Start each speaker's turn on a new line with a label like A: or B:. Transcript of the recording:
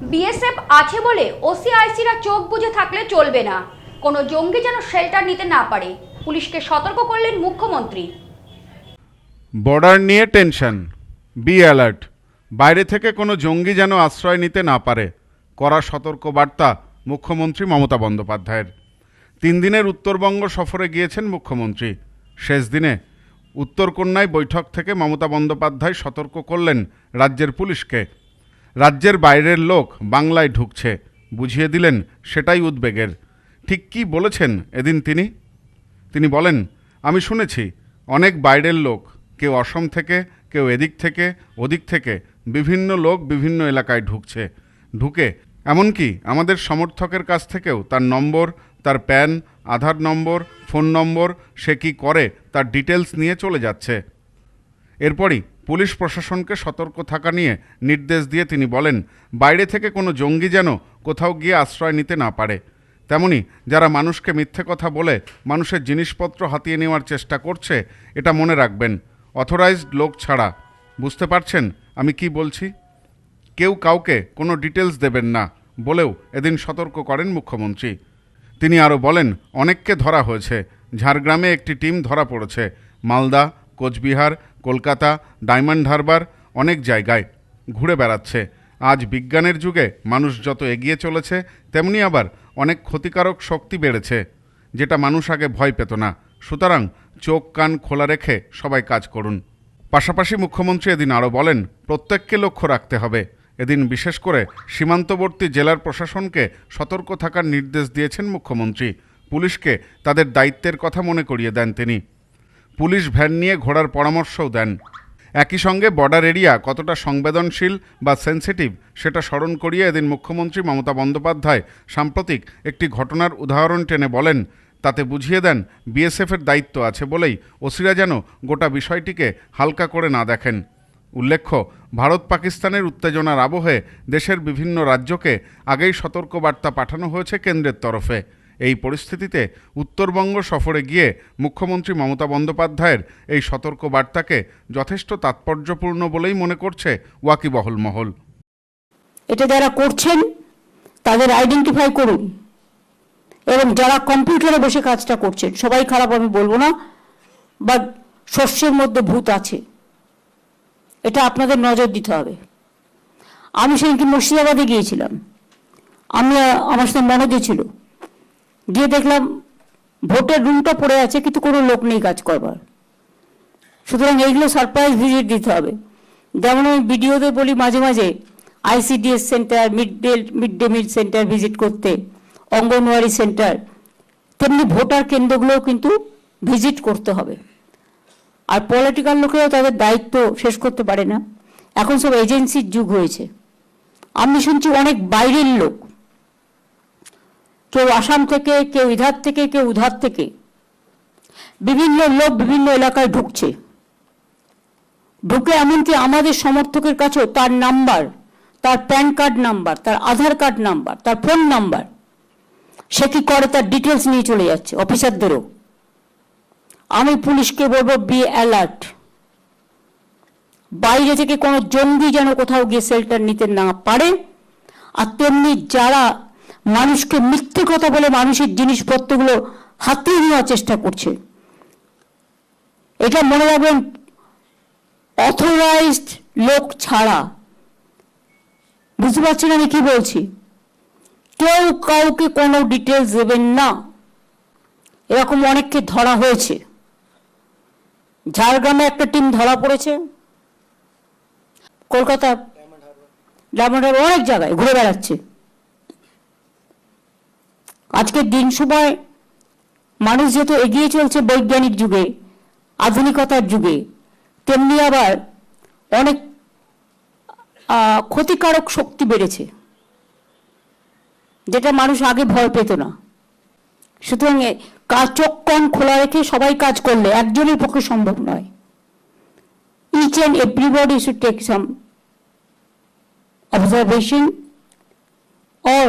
A: BSF আছে বলে ওসিআইসিরা চোখ বুজে থাকলে চলবে না। কোনো জঙ্গি যেন শেল্টার নিতে না পারে। পুলিশকে সতর্ক করলেন মুখ্যমন্ত্রী।
B: বর্ডার নিয়ে টেনশন। Be alert. বাইরে থেকে কোনো জঙ্গি যেন আশ্রয় নিতে না পারে। করা সতর্ক বার্তা মুখ্যমন্ত্রী মমতা বন্দ্যোপাধ্যায়ের। তিন দিনের উত্তরবঙ্গ সফরে গিয়েছেন মুখ্যমন্ত্রী। শেষ দিনে উত্তরকন্যায় বৈঠক থেকে মমতা বন্দ্যোপাধ্যায় সতর্ক করলেন রাজ্যের পুলিশকে। রাজ্যের বাইরের লোক বাংলায় ঢুকছে। বুঝিয়ে দিলেন, সেটাই উদ্বেগের। ঠিক কী বলেছেন এদিন তিনি? তিনি বলেন, আমি শুনেছি, অনেক বাইরের লোক, কেউ অসম থেকে, কেউ এদিক থেকে, ওদিক থেকে, বিভিন্ন লোক বিভিন্ন এলাকায় ঢুকছে। ঢুকে, এমনকি আমাদের সমর্থকের কাছ থেকেও তার নম্বর, তার প্যান, আধার নম্বর, ফোন নম্বর, সে কী করে, তার ডিটেলস নিয়ে চলে যাচ্ছে। এরপরই পুলিশ প্রশাসনকে সতর্ক থাকা নিয়ে নির্দেশ দিয়ে তিনি বলেন, বাইরে থেকে কোনো জঙ্গি যেন কোথাও গিয়ে আশ্রয় নিতে না পারে। তেমনি যারা মানুষকে মিথ্যে কথা বলে মানুষের জিনিসপত্র হাতিয়ে নেওয়ার চেষ্টা করছে, এটা মনে রাখবেন, অথরাইজড লোক ছাড়া। বুঝতে পারছেন আমি কি বলছি? কেউ কাউকে কোনো ডিটেলস দেবেন না বলেও এদিন সতর্ক করেন মুখ্যমন্ত্রী। তিনি আরও বলেন, অনেককে ধরা হয়েছে, ঝাড়গ্রামে একটি টিম ধরা পড়েছে, মালদা, কোচবিহার কলকাতা, ডায়মন্ড হারবার, অনেক জায়গায় ঘুরে বেড়াচ্ছে। আজ বিজ্ঞানের যুগে মানুষ যত এগিয়ে চলেছে, তেমনি আবার অনেক ক্ষতিকারক শক্তি বেড়েছে, যেটা মানুষ আগে ভয় পেত না। সুতরাং চোখ, কান খোলা রেখে সবাই কাজ করুন। পাশাপাশি মুখ্যমন্ত্রী এদিন আরও বলেন, প্রত্যেককে লক্ষ্য রাখতে হবে। এদিন বিশেষ করে সীমান্তবর্তী জেলার প্রশাসনকে সতর্ক থাকার নির্দেশ দিয়েছেন মুখ্যমন্ত্রী। পুলিশকে তাদের দায়িত্বের কথা মনে করিয়ে দেন তিনি। পুলিশ ভ্যান নিয়ে ঘোরার পরামর্শও দেন। একই সঙ্গে বর্ডার এরিয়া কতটা সংবেদনশীল বা সেন্সিটিভ সেটা স্মরণ করিয়ে এদিন মুখ্যমন্ত্রী মমতা বন্দ্যোপাধ্যায় সাম্প্রতিক একটি ঘটনার উদাহরণ টেনে বলেন, তাতে বুঝিয়ে দেন বিএসএফের দায়িত্ব আছে বলেই ওসিরা যেন গোটা বিষয়টিকে হালকা করে না দেখেন। উল্লেখ্য, ভারত পাকিস্তানের উত্তেজনার আবহে দেশের বিভিন্ন রাজ্যকে আগেই সতর্কবার্তা পাঠানো হয়েছে কেন্দ্রের তরফে। এই পরিস্থিতিতে উত্তরবঙ্গ সফরে গিয়ে মুখ্যমন্ত্রী মমতা বন্দ্যোপাধ্যায়ের এই সতর্ক বার্তাকে যথেষ্ট তাৎপর্যপূর্ণ বলেই মনে করছে ওয়াকিবহল মহল।
C: এটা যারা করছেন, তাদের আইডেন্টিফাই করুন এবং যারা কম্পিউটারে বসে কাজটা করছেন, সবাই খারাপ আমি বলব না বাট শস্যের মধ্যে ভূত আছে। এটা আপনাদের নজর দিতে হবে। আমি সেদিনকে মুর্শিদাবাদে গিয়েছিলাম। আমি, আমার সাথে মনোজে ছিল। গিয়ে দেখলাম ভোটের রুমটা পড়ে আছে, কিন্তু কোনো লোক নেই কাজ করবার। সুতরাং এইগুলো সারপ্রাইজ ভিজিট দিতে হবে। যেমন আমি ভিডিওতে বলি মাঝে মাঝে ICDS centre mid day mid day meal centre visit করতে, অঙ্গনওয়াড়ি সেন্টার তেমনি ভোটার কেন্দ্রগুলোও কিন্তু ভিজিট করতে হবে। আর পলিটিক্যাল লোকেরাও তাদের দায়িত্ব শেষ করতে পারে না। এখন সব এজেন্সির যুগ হয়েছে। আমি শুনছি অনেক বাইরের লোক কেউ আসাম থেকে, কেউ ইধার থেকে, কেউ উধার থেকে। বিভিন্ন লোক বিভিন্ন এলাকায় ঢুকছে। ঢুকে এমনকি আমাদের সমর্থকের কাছেও তার নাম্বার, তার প্যান কার্ড নাম্বার, তার আধার কার্ড নাম্বার, তার ফোন নাম্বার। সে কি করে তার ডিটেলস নিয়ে চলে যাচ্ছে অফিসারদেরও? আমি পুলিশকে বলব বি অ্যালার্ট বাইরে থেকে কোনো জঙ্গি যেন কোথাও গিয়ে শেল্টার নিতে না পারে, আর তেমনি যারা মানুষকে মিথ্যে কথা বলে মানুষের জিনিসপত্রগুলো হাতিয়ে নেওয়ার চেষ্টা করছে। এটা মনে রাখবেন অথরাইজড লোক ছাড়া। বুঝতে পারছেন আমি কি বলছি? কেউ কাউকে কোনো ডিটেলস দেবেন না। এরকম অনেককে ধরা হয়েছে। ঝাড়গ্রামে একটা টিম ধরা পড়েছে। কলকাতা ডায়মন্ড হারবার। অনেক জায়গায় ঘুরে বেড়াচ্ছে। আজকের দিন সময় মানুষ যেহেতু এগিয়ে চলছে বৈজ্ঞানিক যুগে, আধুনিকতার যুগে, তেমনি আবার অনেক ক্ষতিকারক শক্তি বেড়েছে, যেটা মানুষ আগে ভয় পেত না। সুতরাং কাজ চোখ, কান খোলা রেখে সবাই কাজ করলে একজনের পক্ষে সম্ভব নয়। Each and everybody should take some observation or